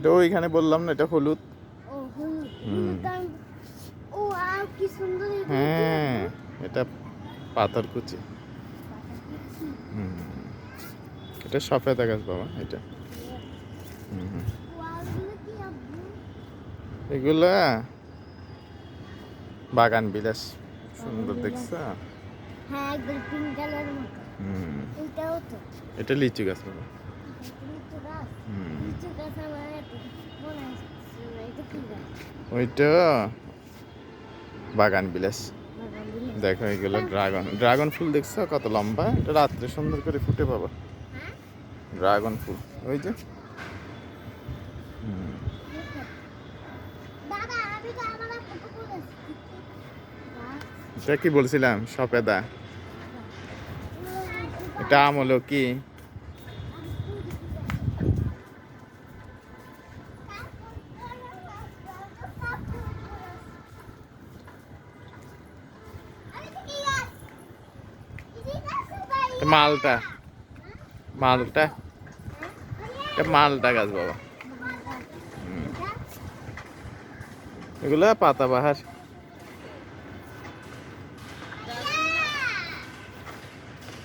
এটা ওইখানে বললাম না এটা হলুদ? হ্যাঁ এটা পাথর কুচি। এটা সফেদা গাছ বাবা এটা। এগুলো বাগান বিলাস সুন্দর দেখছ? হ্যাঁ এটা লিচু গাছ বাবা লিচু গাছ হুম লিচু গাছ আমার এত মনে আসছে না এটা কি গাছ ওইটা বাগান বিলাস। দেখো এগুলো ড্রাগন। ড্রাগন ফুল দেখছ? কত লম্বা। এটা রাত্রে সুন্দর করে ফুটে পাবা ড্রাগন ফুল। ওই যে। এটা কি বলছিলাম? সপেদা। এটা আম হলো কি মালটা। মালটা। মালটা গাছ বাবা। এগুলো পাতাবাহার